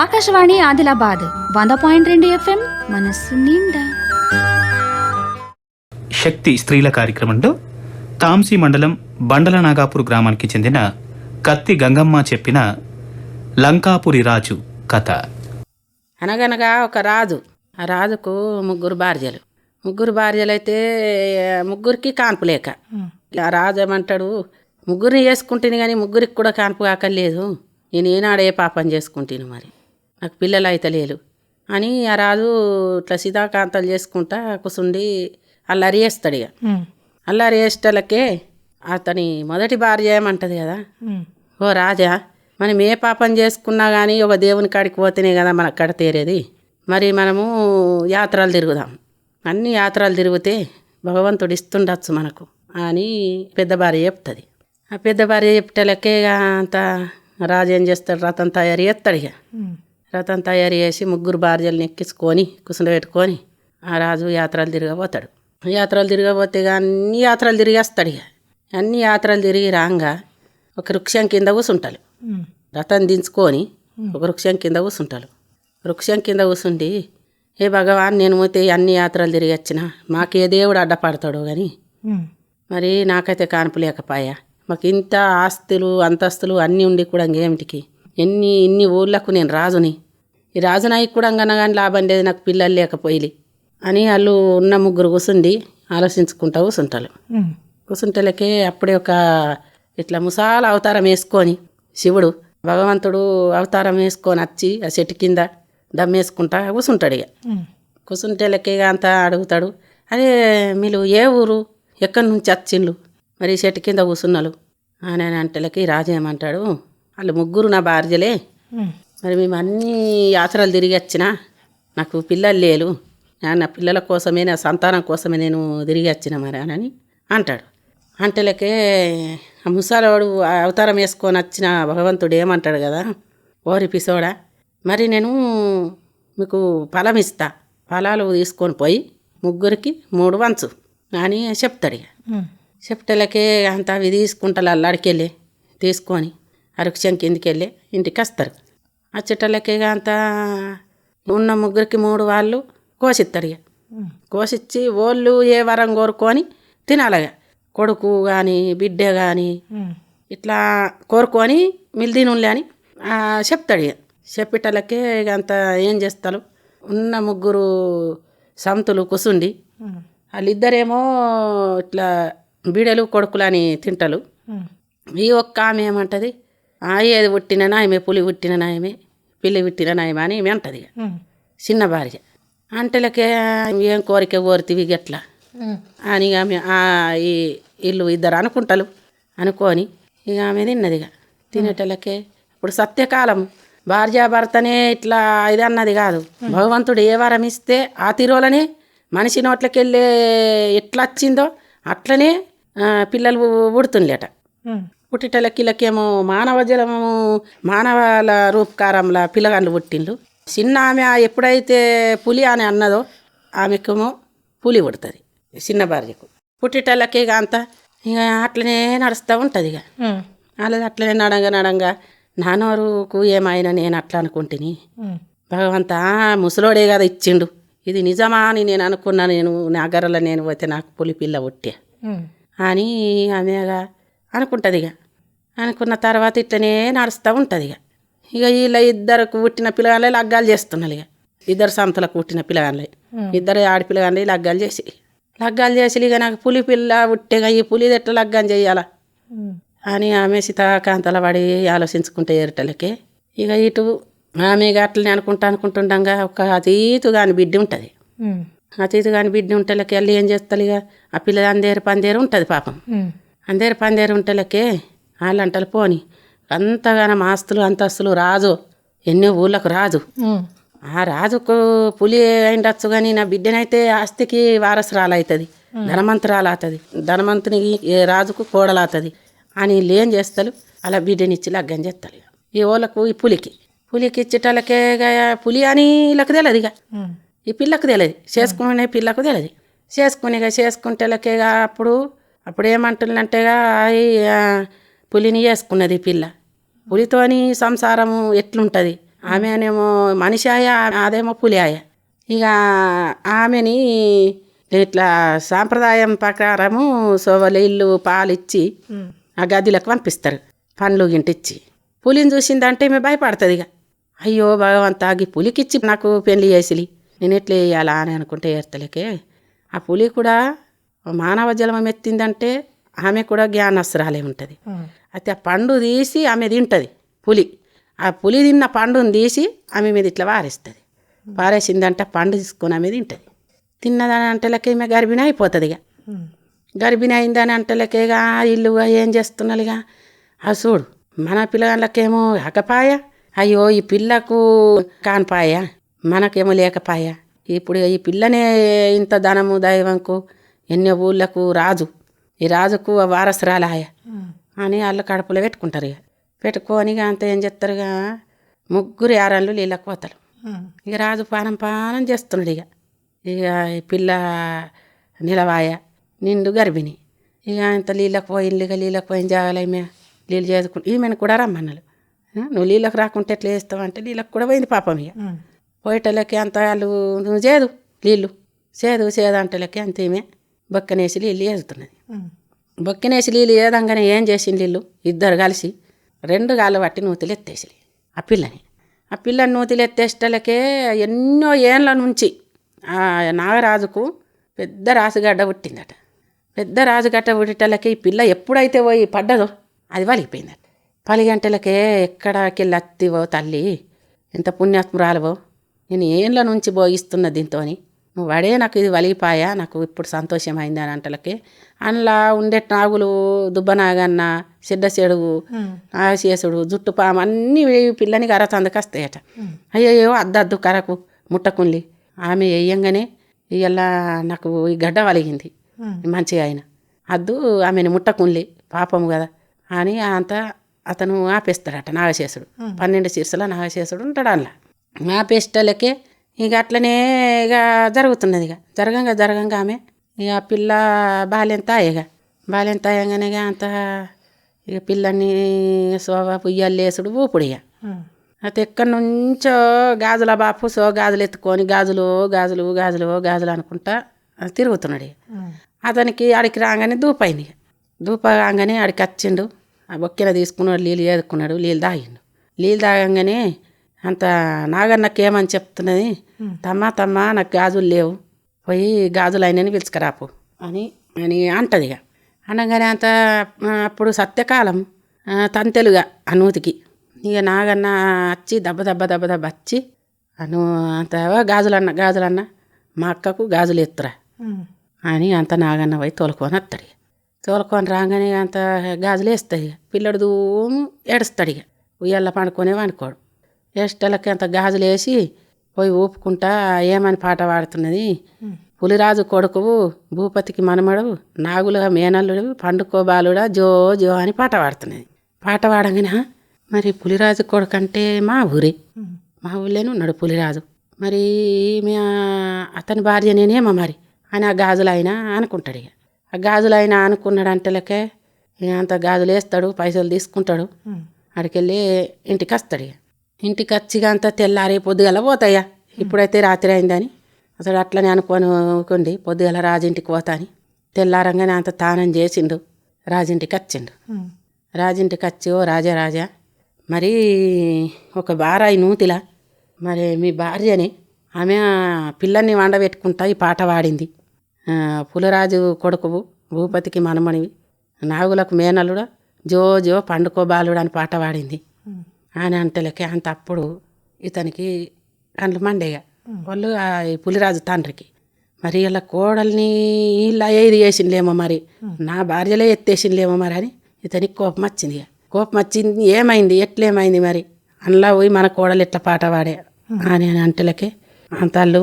ఆకాశవాణి ఆదిలాబాద్ వంద పాయింట్ రెండు ఎఫ్ఎం మనస్సు నిండా. శక్తి స్త్రీల కార్యక్రమంలో తాంసీ మండలం బండల నాగాపూర్ గ్రామానికి చెందిన కత్తి గంగమ్మ చెప్పిన లంకాపురి రాజు కథ. అనగనగా ఒక రాజు ఆ రాజుకు ముగ్గురు భార్యలు. ముగ్గురు భార్యలు అయితే ముగ్గురికి కాన్పు లేక. ఆ రాజు ఏమంటాడు ముగ్గురిని చేసుకుంటేనే కానీ ముగ్గురికి కూడా కాన్పు కాకలేదు నేను ఏనాడే పాపం చేసుకుంటాను మరి. నాకు పిల్లలు అయితే లేరు. అని ఆ రాజు ఇట్లా సీతాకాంతాలు చేసుకుంటా కూసుండి అల్లరి వేస్తాడు ఇక. అల్లరి వేసేటలకే అతని మొదటి భార్య ఏమంటది కదా? ఓ రాజా మనం ఏ పాపం చేసుకున్నా కానీ ఒక దేవుని కాడికి పోతేనే కదా మన అక్కడ తేరేది. మరి మనము యాత్రలు తిరుగుదాం. అన్ని యాత్రలు తిరిగితే భగవంతుడు ఇస్తుండొచ్చు మనకు అని పెద్ద భార్య చెప్తుంది. ఆ పెద్ద భార్య చెప్తేలకే ఇక అంత రాజు ఏం చేస్తాడు? రథం తయారు చేస్తాడు ఇక. రథం తయారు చేసి ముగ్గురు భార్యలను ఎక్కించుకొని కుసుండబెట్టుకొని ఆ రాజు యాత్రలు తిరగబోతాడు. యాత్రలు తిరగబోతే ఇక అన్ని యాత్రలు తిరిగేస్తాడు ఇక. అన్ని యాత్రలు తిరిగి రాగా ఒక వృక్షం కింద కూసుంటారు రథం దించుకొని ఒక వృక్షం కింద కూసుంటారు వృక్షం కింద కూసుండి ఏ భగవాన్ నేను పోతే అన్ని యాత్రలు తిరిగి వచ్చిన మాకు ఏ దేవుడు అడ్డపడతాడో కానీ మరి నాకైతే కానుపు లేకపాయా? మాకు ఇంత ఆస్తులు అంతస్తులు అన్నీ ఉండి కూడా ఇంకేమిటికి? ఎన్ని ఇన్ని ఊళ్ళకు నేను రాజుని ఈ రాజునాయి కూడా కానీ లాభం లేదు నాకు పిల్లలు లేకపోయి అని వాళ్ళు ఉన్న ముగ్గురు కూసుండి ఆలోచించుకుంటా కూసుంటారు. కూసుంటలకే అప్పుడే ఒక ఇట్లా ముసాల అవతారం వేసుకొని శివుడు భగవంతుడు అవతారం వేసుకొని వచ్చి ఆ చెట్టు కింద దమ్మేసుకుంటా కూసుంటాడు ఇక. ఇక అంతా అడుగుతాడు అరే మీరు ఏ ఊరు? ఎక్కడి నుంచి వచ్చిండ్లు మరి చెట్టు కింద కూసున్నారు అని అంటలకి రాజు ఏమంటాడు వాళ్ళు ముగ్గురు నా భార్యలే. మరి మేము అన్ని యాత్రలు తిరిగి వచ్చినా నాకు పిల్లలు లేరు. నా- పిల్లల కోసమే నా సంతానం కోసమే నేను తిరిగి వచ్చిన మరి అని అంటాడు. అంటలకే ఆ ముసలోడు ఆ అవతారం వేసుకొని వచ్చిన భగవంతుడు ఏమంటాడు కదా ఓరి పిసోడా మరి నేను మీకు ఫలం ఇస్తా. ఫలాలు తీసుకొని పోయి ముగ్గురికి మూడు వంచు అని చెప్తాడు ఇక. చెప్తలకే అంత అవి తీసుకుంటారు అల్లాడికెళ్ళి తీసుకొని అరుక్షం కిందికి వెళ్ళి ఇంటికి వస్తారు. ఆ చెట్టలకే అంత ఉన్న ముగ్గురికి మూడు వాళ్ళు కోసిస్తారు ఇక. కోసిచ్చి వాళ్ళు ఏ వరం కోరుకొని తినాలగా. కొడుకు కానీ బిడ్డ కానీ ఇట్లా కోరుకొని మిల్దీనులే అని చెప్తాడు ఇక. చెప్పేటలకే ఇక అంత ఏం చేస్తారు? ఉన్న ముగ్గురు సంతులు కుసుండి వాళ్ళిద్దరేమో ఇట్లా బీడలు కొడుకులు అని తింటారు ఈ ఒక్క ఆమె ఏమంటది? ఏది పుట్టిన నాయమే పులి పుట్టిన నాయమే పిల్లి పుట్టిన నాయమే అని ఈమె అంటది. చిన్న భార్య. అంటలకే ఏం కోరిక కోరితివి గట్లా? అని ఆమె ఆ ఈ ఇల్లు ఇద్దరు అనుకుంటారు అనుకొని ఇక ఆమె తిన్నది ఇక. తినేటలకే ఇప్పుడు సత్యకాలం. భార్యాభర్తనే ఇట్లా ఇది అన్నది కాదు. భగవంతుడు ఏ వరం ఇస్తే ఆ తిరోలనే మనిషి నోట్లకి వెళ్ళే ఎట్లా వచ్చిందో అట్లనే పిల్లలు పుడుతుండేట పుట్టిటలకిలకేమో మానవ జలము మానవాల రూపకారంలా పిల్లగాళ్ళు పుట్టిండ్రు. చిన్న ఆమె ఎప్పుడైతే పులి అని అన్నదో ఆమెకేమో పులి పుడుతుంది చిన్న భార్యకు. పుట్టిటలకి ఇక అంతా ఇక అట్లనే నడుస్తూ ఉంటుంది ఇక. అలా అట్లనే నడంగా నడంగా నానోరుకు ఏమైనా నేను అట్లా అనుకుంటుని. భగవంతా ముసలోడే కదా ఇచ్చిండు. ఇది నిజమా అని నేను అనుకున్నా నేను నగరలో నేను పోతే నాకు పులి పిల్ల పుట్టే. అని ఆమెగా అనుకుంటుంది ఇక. అనుకున్న తర్వాత ఇట్లనే నడుస్తూ ఉంటుంది ఇక. ఇక వీళ్ళ ఇద్దరికి పుట్టిన పిల్లగాళ్ళే లగ్గాలు చేస్తున్నారు ఇక. ఇద్దరు సంతలకు పుట్టిన పిల్లగాళ్ళే. ఇద్దరు ఆడపిల్లగాళ్ళే లగ్గాలు చేసి. లగ్గాలు చేసి ఇక నాకు పులి పిల్ల పుట్టేగా ఈ పులి ఎట్లా లగ్గాలు చేయాలా? అని ఆమె సీతాకాంతల పడి ఆలోచించుకుంటే ఏరటలకే. ఇక ఇటు ఆమె అట్లనే అనుకుంటా అనుకుంటుండగా ఒక అతీతు కాని బిడ్డ ఉంటుంది. అతీతు కాని బిడ్డ ఉంటేలకి వెళ్ళి ఏం చేస్తారు ఇక? ఆ పిల్ల అందేరు పందేరు ఉంటుంది పాపం. అందేరు పందేరు ఉంటేలకే వాళ్ళంటలు పోని. అంతగానం ఆస్తులు అంతస్తులు రాజు. ఎన్నో ఊళ్ళకు రాజు. ఆ రాజుకు పులి అయిండొచ్చు కానీ నా బిడ్డనైతే ఆస్తికి వారసురాలు అవుతుంది ధనవంతురాలు అవుతుంది ధనవంతునికి ఏ రాజుకు కోడలవుతుంది అని ఏం చేస్తారు అలా బిడ్డనిచ్చి లగ్గం చేస్తారు. ఈ ఓళ్ళకు ఈ పులికి. పులికి ఇచ్చేటలకే పులి అని వీళ్ళకి తెలియదు ఇక ఈ పిల్లకు తెలియదు చేసుకునే పిల్లకు తెలియదు చేసుకుని చేసుకుంటేలకేగా అప్పుడు అప్పుడు ఏమంటుందంటేగా పులిని చేసుకున్నది పిల్ల. పులితోని సంసారం ఎట్లుంటుంది? ఆమెనేమో మనిషి ఆయ అదేమో పులి ఆయ. ఇక ఆమెని ఇట్లా సాంప్రదాయం ప్రకారము సోవలు ఇల్లు పాలిచ్చి ఆ గదిలకు పంపిస్తారు. పండ్లు గింటిచ్చి. పులిని చూసిందంటే ఈమె భయపడుతుంది ఇక అయ్యో భగవంతా ఈ పులికిచ్చి నాకు పెళ్ళి చేసిలి. నేను ఎట్లా వేయాలా అని అనుకుంటే ఏర్తలకే ఆ పులి కూడా మానవ జన్మం ఎత్తిందంటే ఆమె కూడా జ్ఞానస్త్రాలే ఉంటుంది. అయితే ఆ పండు తీసి ఆమె తింటుంది పులి. ఆ పులి తిన్న పండుని తీసి ఆమె మీద ఇట్లా వారేస్తుంది. వారేసిందంటే పండు తీసుకొని ఆమె తింటుంది. తిన్నదని అంటలకే ఈమె గర్భిణి అయిపోతుంది ఇక. గర్భిణి అయిందని అంటలకేగా ఇల్లు ఏం చేస్తున్నారుగా ఆ చూడు మన పిల్లలకేమో కాకపాయ అయ్యో ఈ పిల్లకు కానిపాయ మనకేమో లేకపాయ. ఇప్పుడు ఈ పిల్లనే ఇంత ధనము దైవంకు ఎన్నో ఊళ్ళకు రాజు. ఈ రాజుకు వారసురాలాయ అని వాళ్ళ కడుపులో పెట్టుకుంటారు ఇక. పెట్టుకొని ఇక అంత ఏం చేస్తారుగా ముగ్గురు యారాళ్ళు నీళ్ళకు పోతారు. ఇక రాజు పానం పానం చేస్తున్నాడు ఇక. ఇక ఈ పిల్ల నిలవాయ నిండు గర్భిణి. ఇక ఇంత నీళ్ళకు పోయింది ఇక నీళ్ళకు పోయిన జాగాలి ఈమె నీళ్ళు చేసుకుంటు ఈమెను కూడా రమ్మన్నాడు. నువ్వు నీళ్ళకు రాకుంటే ఎట్లా చేస్తావు అంటే నీళ్ళకు కూడా పోయింది పాపం ఇక. పోయేటోళ్ళకి అంత వాళ్ళు నువ్వు చేదు నీళ్ళు చేదు చేదు అంటలకి అంత ఈమె. బొక్కనేసి నీళ్ళు వేస్తున్నది బొక్కినేసి నీళ్ళు ఏదంగానే ఏం చేసింది వీళ్ళు? ఇద్దరు కలిసి రెండు గాళ్ళు పట్టి నూతులు ఎత్తేసి ఆ పిల్లని. ఆ పిల్లని నూతులు ఎత్తేసేటలకే ఎన్నో ఏండ్ల నుంచి ఆ నాగరాజుకు పెద్ద రాసుగడ్డ పుట్టిందట. పెద్ద రాజుగడ్డ పుట్టేటలకి ఈ పిల్ల ఎప్పుడైతే పోయి పడ్డదో అది వలిగిపోయిందట పది గంటలకే ఎక్కడికెళ్ళి అత్తివో తల్లి ఎంత పుణ్యాత్మురాలవో నేను ఏండ్ల నుంచి భోగిస్తున్న దీంతోని. నువ్వు వడే నాకు ఇది వలిగిపాయా నాకు ఇప్పుడు సంతోషమైంది అని అంటలకి. అందులో ఉండే నాగులు దుబ్బనాగన్న సిడ్డ చెడుగు నాగశేసుడు జుట్టు పాము అన్నీ పిల్లని కరతందుకు వస్తాయట అయ్యయ్యో అద్దద్దు కరకు ముట్టకుంలి. ఆమె వేయంగానే ఇవాళ నాకు ఈ గడ్డ వలిగింది. మంచిగా ఆయన అద్దు ఆమెను ముట్టకుంలి పాపము కదా అని అంత అతను ఆపేస్తాడట నాగశేషుడు. పన్నెండు శీర్షుల నాగశేషుడు ఉంటాడు అందులో. ఆపేసేటోళ్ళకే ఇక అట్లనే ఇక జరుగుతున్నది ఇక. జరగంగా జరగంగా ఆమె. ఇక పిల్ల బాల్యం తాయగా బాల్యం తాయంగానే ఇక అంత ఇక పిల్లని శోభ పుయ్యాలు లేసుడు ఊపుడు ఇక. అయితే ఎక్కడి నుంచో గాజుల బాపు సో గాజులు ఎత్తుకొని గాజులు గాజులు గాజులు గాజులు అనుకుంటా తిరుగుతున్నాడు ఇక. అతనికి ఆడికి రాగానే దూపైంది ఇక. దూప రాగానే ఆడికి వచ్చిండు ఆ బొక్కెన తీసుకున్నాడు నీళ్ళు ఏదుకున్నాడు నీళ్ళు తాగిండు. నీళ్ళు తాగంగానే అంత నాగన్నకి ఏమని చెప్తున్నది? తమ్మా తమ్మా నాకు గాజులు లేవు. పోయి గాజులు అయినని పిలుచుకురాపు అని అని అంటది ఇక. అనగానే అంత అప్పుడు సత్యకాలం ఆ, తంతెలుగా అనూతికి. ఇక నాగన్న వచ్చి దెబ్బ దెబ్బ దెబ్బ దెబ్బ వచ్చి అను అంత గాజులన్న గాజులన్న మా అక్కకు గాజులు ఎత్తురా. అని అంత నాగన్న పోయి తోలుకొని వస్తాడు ఇక. తోలుకొని రాగానే అంత గాజులు వేస్తాయి ఇక. పిల్లడు దూము ఏడుస్తాడు ఇక. ఉయ్యాల పండుకొనే వండుకోడు వేస్టలకి అంత గాజులు వేసి పోయి ఊపుకుంటా ఏమని పాట పాడుతున్నది? పులిరాజు కొడుకు భూపతికి మనమడు నాగుల మేనల్లుడు పండుకో బాలుడా జో జో అని పాట పాడుతున్నది. పాట పాడంగానే "హ, మరి పులిరాజు కొడుకు అంటే మా ఊరే మా ఊళ్ళోనే ఉన్నాడు పులిరాజు. మరి ఈమె అతని భార్య నేనేమో మరి? అని ఆ గాజులు అయినా అనుకుంటాడు ఇక. ఆ గాజులు అయినా అనుకున్నాడు అంటలకే అంత గాజులు వేస్తాడు పైసలు తీసుకుంటాడు. ఆడికెళ్ళి ఇంటికి వస్తాడు ఇక. ఇంటికి వచ్చి ఇక అంతా తెల్లారి పొద్దుగల పోతాయా? ఇప్పుడైతే రాత్రి అయిందని. అసలు అట్లనే అనుకొని ఊకుండి పొద్దుగల రాజింటికి పోతాని. తెల్లారంగానే అంత తానం చేసిండు రాజింటికి వచ్చిండు రాజింటికి వచ్చి ఓ రాజా రాజా మరి ఒక బారాయి నూతిలా మరి మీ భార్యని ఆమె పిల్లల్ని వండబెట్టుకుంటా ఈ పాట పాడింది. పులరాజు కొడుకు భూపతికి మనమణివి నాగులకు మేనలుడా జో జో పండుకో బాలుడు అని పాట పాడింది. అని అంటలకే అంత అప్పుడు ఇతనికి కండ్లు మండేగా వాళ్ళు ఆ ఈ పులిరాజు తండ్రికి. మరి ఇలా కోడల్ని ఇలా ఏది వేసిండేమో మరి. నా భార్యలే ఎత్తేసిండ్లేమో మరి అని ఇతనికి కోపం వచ్చింది ఇక. కోపం వచ్చింది ఏమైంది ఎట్లేమైంది మరి? అందులో పోయి మన కోడలు ఎట్లా పాట పాడే? అని అని అంటలకే అంతళ్ళు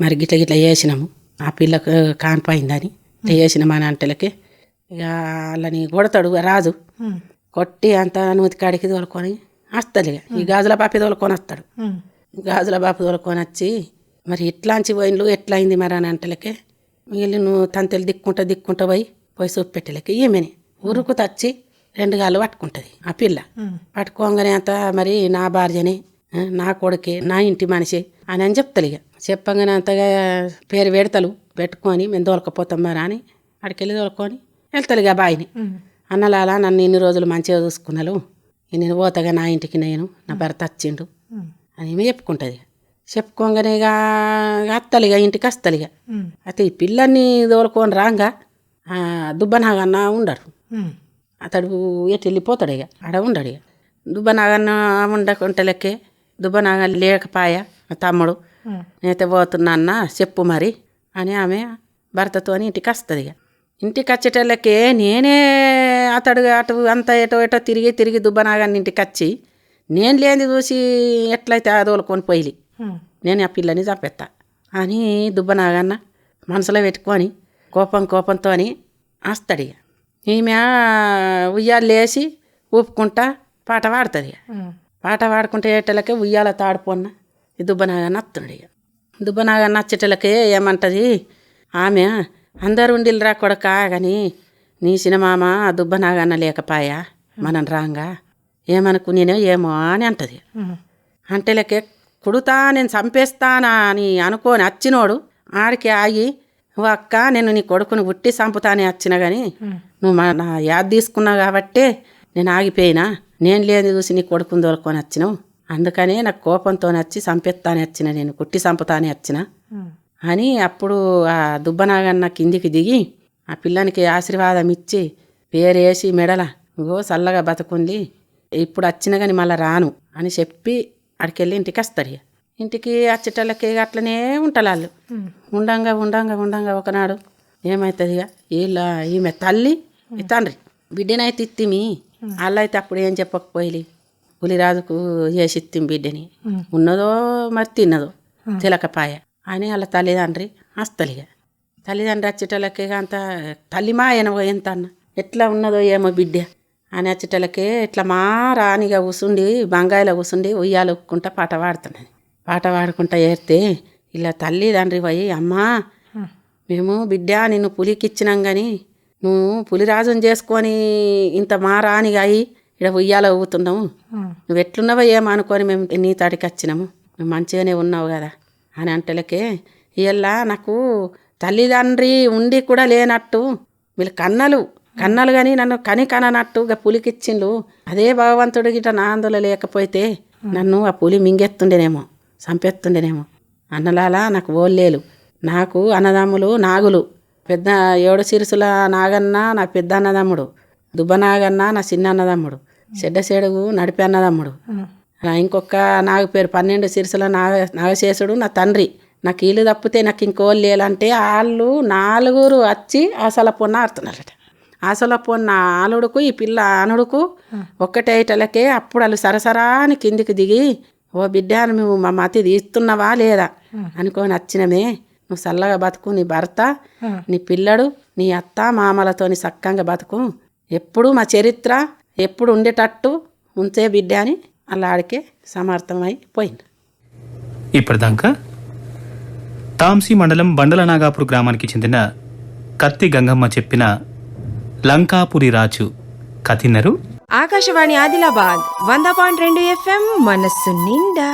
మరి గిట్ల గిట్ల చేసినాము. ఆ పిల్లకు కాన్పోయిందని ఇట్లా చేసినాం అని అంటలకే ఇక వాళ్ళని కొడతాడు రాజు. కొట్టి అంత నూతి కాడికి తోలుకొని వస్తాడు ఇక. ఈ గాజుల పాపి తోలుకొని వస్తాడు. గాజుల బాపు తోలుకొని వచ్చి మరి ఇట్లాంచి పోయిన్లు ఎట్లా అయింది మరి అని అంటలకే వీళ్ళు నువ్వు తంతెలు దిక్కుంటా దిక్కుంటా పోయి పోయి సూప్ పెట్టలేక. ఈమెని ఉరుకు తచ్చి రెండు గాళ్ళు పట్టుకుంటుంది ఆ పిల్ల. పట్టుకోగానే అంత మరి నా భార్యని నా కొడుకే నా ఇంటి మనిషి అని అని చెప్తారు ఇక. చెప్పగానే అంతగా పేరు పెడతలు పెట్టుకొని మేము దొరకపోతాం మరి అని అడికెళ్ళి దొరకొని వెళ్తారు ఇక బాయిని. అన్నలాలా నన్ను ఇన్ని రోజులు మంచిగా చూసుకున్నాను నేను పోతాగా నా ఇంటికి నేను నా భర్త వచ్చిండు. అని ఏమో చెప్పుకుంటుంది. చెప్పుకోగానే ఇక అత్తలిగా ఇక ఇంటికి వస్తలిగా ఇక అయితే ఈ పిల్లల్ని తోలుకొని రాగా దుబ్బనాగన్న ఉండరు అతడు ఎటు వెళ్ళిపోతాడు ఇక ఆడ ఉండడు ఇక దుబ్బనాగన్న ఉండకుంటే లెక్కే దుబ్బనాగ లేకపాయ మా తమ్ముడు. నేనైతే పోతున్నా అన్న చెప్పు మరి అని ఆమె భర్తతో ఇంటికి వస్తుంది ఇక ఇంటికి వచ్చేటోళ్ళకే నేనే అతడు అటు అంత ఎటో ఎటో తిరిగి తిరిగి దుబ్బనాగాన్ని ఇంటికి వచ్చి నేను లేని చూసి ఎట్లయితే అదోలుకొని పోయి నేను ఆ పిల్లని చంపేస్తా అని దుబ్బనాగన్న మనసులో పెట్టుకొని కోపం కోపంతో వస్తాడు ఇక. ఈమె ఉయ్యాలు లేచి ఊపుకుంటా పాట పాడుతుంది పాట పాడుకుంటే ఏటలకే ఉయ్యాల తాడిపోన్న ఈ దుబ్బనాగన్న వస్తుండే ఇక. దుబ్బనాగన్న వచ్చేటలకే ఏమంటది? ఆమె అందరు ఉండిల్రా కొడక కానీ నీ సినిమామ దుబ్బనాగన్న లేకపాయా? మనం రాంగా? ఏమనుకునేనో ఏమో అని అంటది. అంటే లెక్కే కుడుతా నేను చంపేస్తానా అని అనుకోని వచ్చినోడు ఆడికి ఆగి ఓ అక్క నేను నీ కొడుకుని ఉట్టి చంపుతానే వచ్చిన కానీ నువ్వు మా నా యాద్ తీసుకున్నావు కాబట్టే నేను ఆగిపోయినా. నేను లేని చూసి నీ కొడుకుని దొరుకొని వచ్చినావు అందుకనే నాకు కోపంతో వచ్చి చంపేస్తానే వచ్చిన నేను కుట్టి చంపుతానే వచ్చిన అని అప్పుడు ఆ దుబ్బనాగన్న కిందికి దిగి ఆ పిల్లానికి ఆశీర్వాదం ఇచ్చి పేరేసి మెడల ఇగో చల్లగా బతుకుంది. ఇప్పుడు వచ్చిన కానీ మళ్ళీ రాను అని చెప్పి అడికెళ్ళి ఇంటికి వస్తాడు ఇక. ఇంటికి వచ్చేటోళ్ళకి అట్లనే ఉంటారు వాళ్ళు. ఉండంగా ఉండంగా ఉండంగా ఒకనాడు ఏమవుతుంది ఇక? వీళ్ళ ఈమె తల్లి తండ్రి. బిడ్డనైతే ఇత్తిమి వాళ్ళైతే అప్పుడు ఏం చెప్పకపోయి పులిరాజుకు చేసి ఇత్తిమి బిడ్డని ఉన్నదో మరి తిన్నదో తిలకపాయ అని వాళ్ళ తల్లిదండ్రి వస్తలిగ తల్లిదండ్రి వచ్చేటోళ్ళకే అంత తల్లి మా ఎంత అన్న ఎట్లా ఉన్నదో ఏమో బిడ్డ. అని వచ్చేటోళ్ళకే ఇట్లా మా రానిగా కూసుండి బంగాయిలో కూసుండి ఉయ్యాలు ఒక్కుంటా పాట పాడుతున్నది. పాట పాడుకుంటా ఏరితే ఇలా తల్లిదండ్రి పోయి అమ్మా మేము బిడ్డ నిన్ను పులికిచ్చినాం కానీ నువ్వు పులిరాజుని చేసుకొని ఇంత మా రానిగా అయి ఇక్కడ ఉయ్యాల ఊగుతున్నావు. నువ్వు ఎట్లున్నావో ఏమో అనుకొని మేము నీ తాడికి వచ్చినాము. నువ్వు మంచిగానే ఉన్నావు కదా. అని అంటలకే ఇలా నాకు తల్లిదండ్రి ఉండి కూడా లేనట్టు వీళ్ళు కన్నలు కన్నలు కానీ నన్ను కని కననట్టు ఇక పులికిచ్చిండు అదే భగవంతుడు గిట నా అందులో లేకపోతే నన్ను ఆ పులి మింగెత్తుండేనేమో చంపేస్తుండేనేమో అన్నలాలా నాకు ఓల్లేలు. నాకు అన్నదమ్ములు నాగులు. పెద్ద ఏడు సిరుసుల నాగన్న నా పెద్ద అన్నదమ్ముడు. దుబ్బనాగన్న నా చిన్న అన్నదమ్ముడు. చెడ్డ చెడుగు నడిపే అన్నదమ్ముడు. ఇంకొక నాగు పేరు పన్నెండు సిరుసుల నాగ నాగశేషుడు నా తండ్రి. నాకు ఇల్లు తప్పితే నాకు ఇంకోళ్ళు లేలంటే వాళ్ళు నాలుగురు వచ్చి ఆసల పొన్న ఆడుతున్నారట. ఆసల పొన్న ఆలుడుకు ఈ పిల్ల ఆనుడుకు ఒక్కటేటలకే అప్పుడు వాళ్ళు సరసరాని కిందికి దిగి ఓ బిడ్డ నువ్వు మా మతి తీస్తున్నావా లేదా? అనుకొని వచ్చినమే. నువ్వు చల్లగా బతుకు నీ భర్త నీ పిల్లడు నీ అత్త మామలతోని సక్కంగా బతుకు. ఎప్పుడు మా చరిత్ర ఎప్పుడు ఉండేటట్టు ఉంచే బిడ్డ అని అలా ఆడికే సమర్థమై పోయింది ఇప్పటిదాకా తాంసీ మండలం బండల నాగాపూర్ గ్రామానికి చెందిన కత్తి గంగమ్మ చెప్పిన లంకాపురి రాజు కథినరు. ఆకాశవాణి ఆదిలాబాద్ వంద పాయింట్ రెండు ఎఫ్ఎం మనస్సు నిండా.